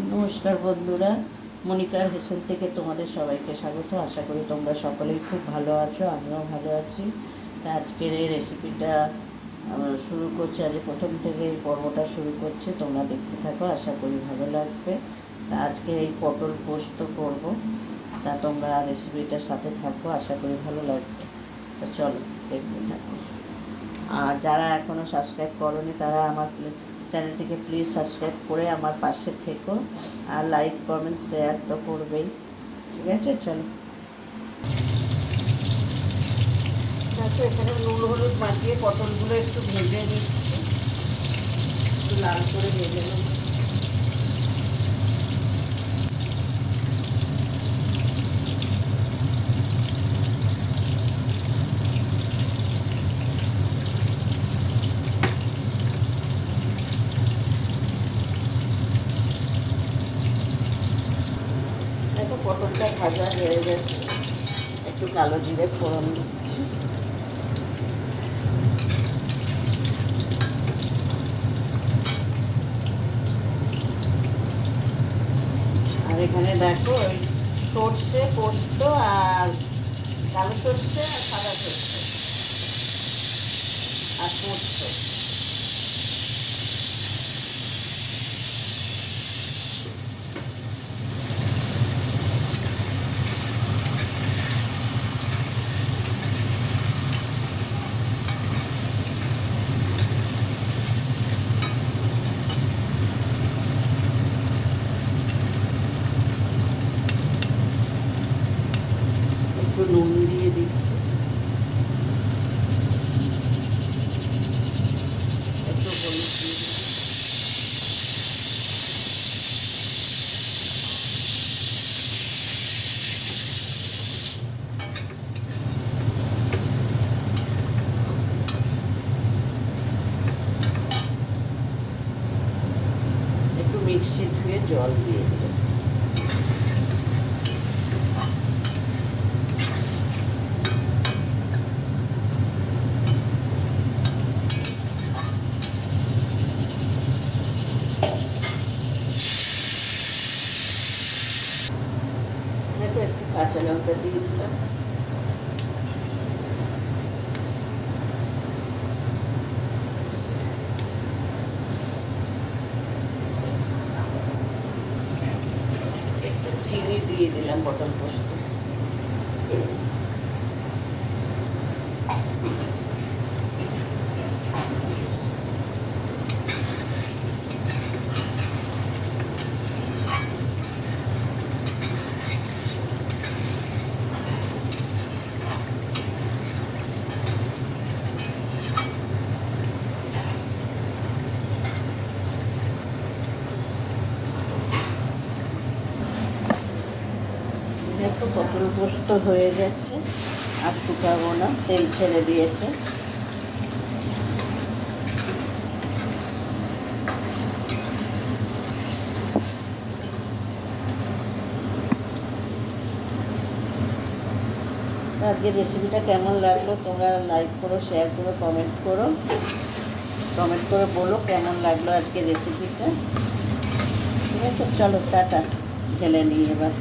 নমস্কার বন্ধুরা। মনিকার হেসেল থেকে তোমাদের সবাইকে স্বাগত। আশা করি তোমরা সকলেই খুব ভালো আছো, আমিও ভালো আছি। তা আজকের এই রেসিপিটা শুরু করছি। আজ প্রথম থেকে এই পর্বটা শুরু করছি। তোমরা দেখতে থাকো, আশা করি ভালো লাগবে। তা আজকে এই পটল পোস্ত করব। তা তোমরা রেসিপিটার সাথে থাকো, আশা করি ভালো লাগবে। তো চলো দেখতে থাকো। আর যারা এখনও সাবস্ক্রাইব করনি, তারা আমার চ্যানেলটিকে প্লিজ সাবস্ক্রাইব করে আমার পাশে থেকো আর লাইক কমেন্ট শেয়ার তো করবেই। ঠিক আছে? চলো। এখানে নুন, হলুদ মাখিয়ে পটলগুলো একটু ভেজে নিচ্ছি। একটু লাল করে ভেজে নেব দেখো পটলটা ভাজা হয়ে গেছে। একটু কালো জিরে ফোড়ন দিচ্ছি। আর এখানে দেখো ওই সর্ষে, পোস্ত আর কালো সর্ষে আর সাদা সর্ষে। আর পোস্ত। একটু নুন দিয়ে দিচ্ছি। একটু হলুদ মিক্সি ধুয়ে জল দিয়ে দিলাম দেখো একটু কাঁচা লঙ্কা দিয়ে দিলাম একটু চিনি দিয়ে দেখো পটল পোস্ত হয়ে গেছে আর শুকাবো না, তেল ছেড়ে দিয়েছে। তো আজকের রেসিপিটা কেমন লাগল তোমরা লাইক করো শেয়ার করো কমেন্ট করো। কমেন্ট করে বলো কেমন লাগল আজকের রেসিপিটা ঠিক আছে, চলো টাটা, ঢেলে নিই এবার।